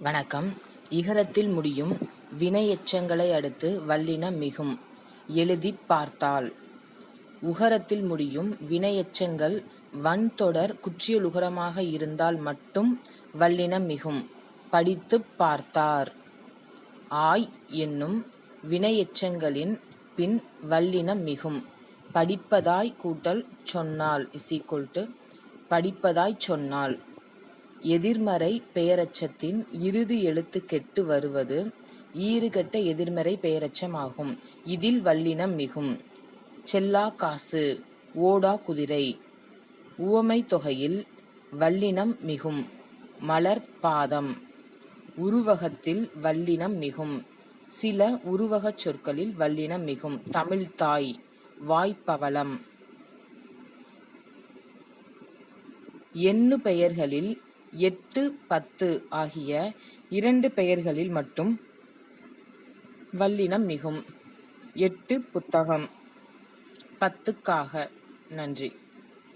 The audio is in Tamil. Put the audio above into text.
வணக்கம். இகரத்தில் முடியும் வினையெச்சங்களை அடுத்து வல்லினம் மிகும். எழுதிப் பார்த்தால் உகரத்தில் முடியும் வினையெச்சங்கள் வன்தொடர் குற்றியலுகரமாக இருந்தால் மட்டும் வல்லினம் மிகும். படித்துப் பார்த்தார். ஆய் என்னும் வினையெச்சங்களின் பின் வல்லினம் மிகும். படிப்பதாய் கூட்டல் சொன்னால் இஸ் படிப்பதாய்ச் சொன்னால் எதிர்மறை பெயரெச்சத்தின் இறுதி எழுத்து கெட்டு வருவது ஈறுகெட்ட எதிர்மறை பெயரெச்சமாகும். இதில் வல்லினம் மிகும். செல்லா காசு ஓடா குதிரை உவமைத் தொகையில் வல்லினம் மிகும். மலர் பாதம் உருவகத்தில் வல்லினம் மிகும். சில உருவகச் சொற்களில் வல்லினம் மிகும். தமிழ்தாய் வாய்ப்பவளம் எண்ணு பெயர்களில் எட்டு பத்து ஆகிய இரண்டு பெயர்களில் மட்டும் வல்லினம் மிகும். எட்டு புத்தகம். பத்துக்காக. நன்றி